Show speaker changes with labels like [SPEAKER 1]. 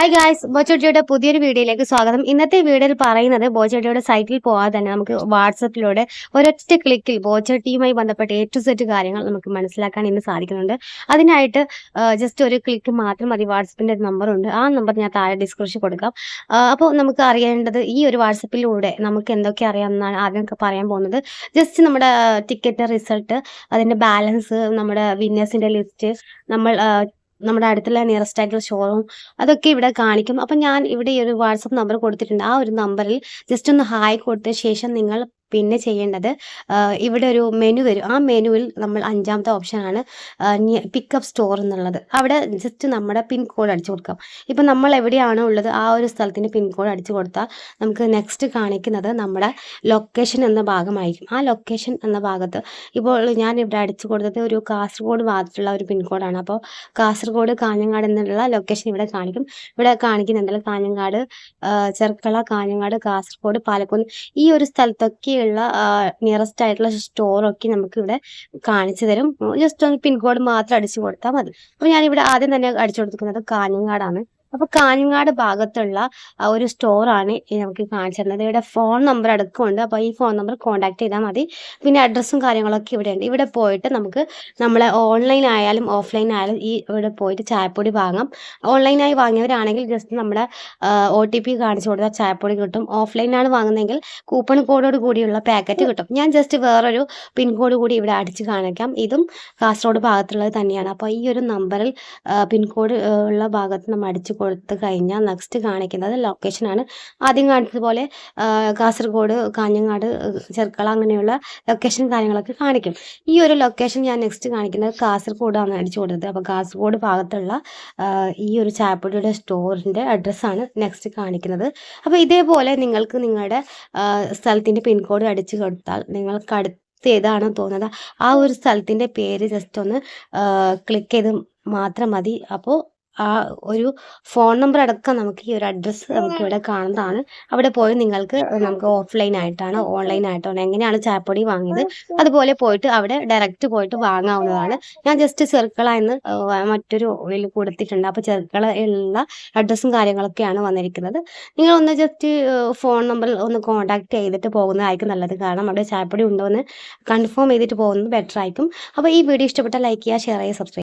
[SPEAKER 1] Hi guys ബോച്ചോട്ടിയുടെ പുതിയൊരു വീഡിയോയിലേക്ക് സ്വാഗതം. ഇന്നത്തെ വീഡിയോയിൽ പറയുന്നത് ബോച്ചോട്ടിയുടെ സൈറ്റിൽ പോകാതെ തന്നെ നമുക്ക് വാട്സപ്പിലൂടെ ഒരൊറ്റ ക്ലിക്കിൽ ബോച്ചോട്ടിയുമായി ബന്ധപ്പെട്ട എ ടു സെറ്റ് കാര്യങ്ങൾ നമുക്ക് മനസ്സിലാക്കാൻ ഇന്ന് സാധിക്കുന്നുണ്ട്. അതിനായിട്ട് ജസ്റ്റ് ഒരു ക്ലിക്ക് മാത്രം മതി. വാട്സപ്പിന്റെ ഒരു നമ്പറുണ്ട് ആ നമ്പർ ഞാൻ താഴെ ഡിസ്ക്രിപ്ഷൻ കൊടുക്കാം. അപ്പോൾ നമുക്ക് അറിയേണ്ടത് ഈ ഒരു വാട്സപ്പിലൂടെ നമുക്ക് എന്തൊക്കെ അറിയാമെന്നാണ് ആദ്യം പറയാൻ പോകുന്നത്. ജസ്റ്റ് നമ്മുടെ ടിക്കറ്റ് റിസൾട്ട് അതിന്റെ ബാലൻസ് നമ്മുടെ വിന്നേഴ്സിന്റെ ലിസ്റ്റ് നമ്മൾ നമ്മുടെ അടുത്തുള്ള നിയറസ്റ്റ് ആയിട്ടുള്ള ഷോറൂം അതൊക്കെ ഇവിടെ കാണിക്കും. അപ്പം ഞാൻ ഇവിടെ ഈ ഒരു വാട്സപ്പ് നമ്പർ കൊടുത്തിട്ടുണ്ട്. ആ ഒരു നമ്പറിൽ ജസ്റ്റ് ഒന്ന് ഹായ് കൊടുത്ത ശേഷം നിങ്ങൾ പിന്നെ ചെയ്യേണ്ടത് ഇവിടെ ഒരു മെനു വരും. ആ മെനുവിൽ നമ്മൾ അഞ്ചാമത്തെ ഓപ്ഷനാണ് പിക്കപ്പ് സ്റ്റോർ എന്നുള്ളത്. അവിടെ ജസ്റ്റ് നമ്മുടെ പിൻ കോഡ് അടിച്ചു കൊടുക്കാം. ഇപ്പം നമ്മൾ എവിടെയാണോ ഉള്ളത് ആ ഒരു സ്ഥലത്തിന്റെ പിൻ കോഡ് അടിച്ചു കൊടുത്താൽ നമുക്ക് നെക്സ്റ്റ് കാണിക്കുന്നത് നമ്മുടെ ലൊക്കേഷൻ എന്ന ഭാഗമായിരിക്കും. ആ ലൊക്കേഷൻ എന്ന ഭാഗത്ത് ഇപ്പോൾ ഞാൻ ഇവിടെ അടിച്ചു കൊടുത്തത് ഒരു കാസർഗോഡ് ഭാഗത്തുള്ള ഒരു പിൻകോഡാണ് അപ്പോൾ കാസർഗോഡ് കാഞ്ഞങ്ങാട് എന്നുള്ള ലൊക്കേഷൻ ഇവിടെ കാണിക്കും. ഇവിടെ കാണിക്കുന്നുണ്ടല്ലോ കാഞ്ഞങ്ങാട് ചെർക്കള കാഞ്ഞങ്ങാട് കാസർഗോഡ് പാലക്കുന്ന് ഈ ഒരു സ്ഥലത്തൊക്കെയുള്ള നിയറസ്റ്റ് ആയിട്ടുള്ള സ്റ്റോറൊക്കെ നമുക്ക് ഇവിടെ കാണിച്ചു തരും. ജസ്റ്റ് ഒന്ന് പിൻകോഡ് മാത്രം അടിച്ചു കൊടുത്താൽ മതി. അപ്പോൾ ഞാനിവിടെ ആദ്യം തന്നെ അടിച്ചു കൊടുക്കുന്നത് കാഞ്ഞങ്ങാടാണ്. അപ്പോൾ കാഞ്ഞങ്ങാട് ഭാഗത്തുള്ള ഒരു സ്റ്റോറാണ് നമുക്ക് കാണിച്ചു തരുന്നത് ഇവിടെ ഫോൺ നമ്പർ അടക്കമുണ്ട്. അപ്പോൾ ഈ ഫോൺ നമ്പർ കോൺടാക്ട് ചെയ്താൽ മതി. പിന്നെ അഡ്രസ്സും കാര്യങ്ങളൊക്കെ ഇവിടെ ഉണ്ട്. ഇവിടെ പോയിട്ട് നമുക്ക് നമ്മളെ ഓൺലൈൻ ആയാലും ഓഫ്ലൈൻ ആയാലും ഈ ഇവിടെ പോയിട്ട് ചായപ്പൊടി വാങ്ങാം. ഓൺലൈനായി വാങ്ങിയവരാണെങ്കിൽ ജസ്റ്റ് നമ്മുടെ ഒ ടി പി കാണിച്ചു കൊടുത്താൽ ചായപ്പൊടി കിട്ടും. ഓഫ്ലൈനാണ് വാങ്ങുന്നതെങ്കിൽ കൂപ്പൺ കോഡോട് കൂടിയുള്ള പാക്കറ്റ് കിട്ടും. ഞാൻ ജസ്റ്റ് വേറൊരു പിൻകോഡ് കൂടി ഇവിടെ അടിച്ച് കാണിക്കാം. ഇതും കാസർഗോഡ് ഭാഗത്തുള്ളത് തന്നെയാണ്. അപ്പോൾ ഈ ഒരു നമ്പറിൽ പിൻകോഡ് ഉള്ള ഭാഗത്ത് നമ്മൾ അടിച്ച് കൊടുത്ത് കഴിഞ്ഞാൽ നെക്സ്റ്റ് കാണിക്കുന്നത് ലൊക്കേഷനാണ് ആദ്യം കാണിച്ചതുപോലെ കാസർഗോഡ് കാഞ്ഞങ്ങാട് ചെർക്കള അങ്ങനെയുള്ള ലൊക്കേഷൻ കാര്യങ്ങളൊക്കെ കാണിക്കും. ഈ ഒരു ലൊക്കേഷൻ ഞാൻ നെക്സ്റ്റ് കാണിക്കുന്നത് കാസർഗോഡാണ് അടിച്ചു കൊടുത്തത്. അപ്പോൾ കാസർഗോഡ് ഭാഗത്തുള്ള ഈ ഒരു ചായപ്പൊടിയുടെ സ്റ്റോറിന്റെ അഡ്രസ്സാണ് നെക്സ്റ്റ് കാണിക്കുന്നത്. അപ്പോൾ ഇതേപോലെ നിങ്ങൾക്ക് നിങ്ങളുടെ സ്ഥലത്തിന്റെ പിൻകോഡ് അടിച്ചു കൊടുത്താൽ നിങ്ങൾക്ക് അടുത്ത് ഏതാണോ തോന്നുന്നത് ആ ഒരു സ്ഥലത്തിന്റെ പേര് ജസ്റ്റ് ഒന്ന് ക്ലിക്ക് ചെയ്ത് മാത്രം മതി. അപ്പോൾ ആ ഒരു ഫോൺ നമ്പർ അടക്കം നമുക്ക് ഈ ഒരു അഡ്രസ്സ് നമുക്ക് ഇവിടെ കാണുന്നതാണ്. അവിടെ പോയി നിങ്ങൾക്ക് നമുക്ക് ഓഫ്ലൈൻ ആയിട്ടാണ് ഓൺലൈൻ ആയിട്ടാണ്. എങ്ങനെയാണ് ചായപ്പൊടി വാങ്ങിയത്? അതുപോലെ പോയിട്ട് അവിടെ ഡയറക്റ്റ് പോയിട്ട് വാങ്ങാവുന്നതാണ്. ഞാൻ ജസ്റ്റ് ചെറുക്കള എന്ന് മറ്റൊരു ഇതിൽ കൊടുത്തിട്ടുണ്ട്. അപ്പോൾ ചെറുക്കള ഉള്ള അഡ്രസ്സും കാര്യങ്ങളൊക്കെയാണ് വന്നിരിക്കുന്നത്. നിങ്ങൾ ഒന്ന് ജസ്റ്റ് ഫോൺ നമ്പർ ഒന്ന് കോൺടാക്ട് ചെയ്തിട്ട് പോകുന്നതായിരിക്കും നല്ലത്. കാരണം അവിടെ ചായപ്പൊടി ഉണ്ടോ എന്ന് കൺഫേം ചെയ്തിട്ട് പോകുന്നത് ബെറ്റർ ആയിരിക്കും. അപ്പോൾ ഈ വീഡിയോ ഇഷ്ടപ്പെട്ട ലൈക്ക് ചെയ്യുക ഷെയർ ചെയ്യുക സബ്സ്ക്രൈബ്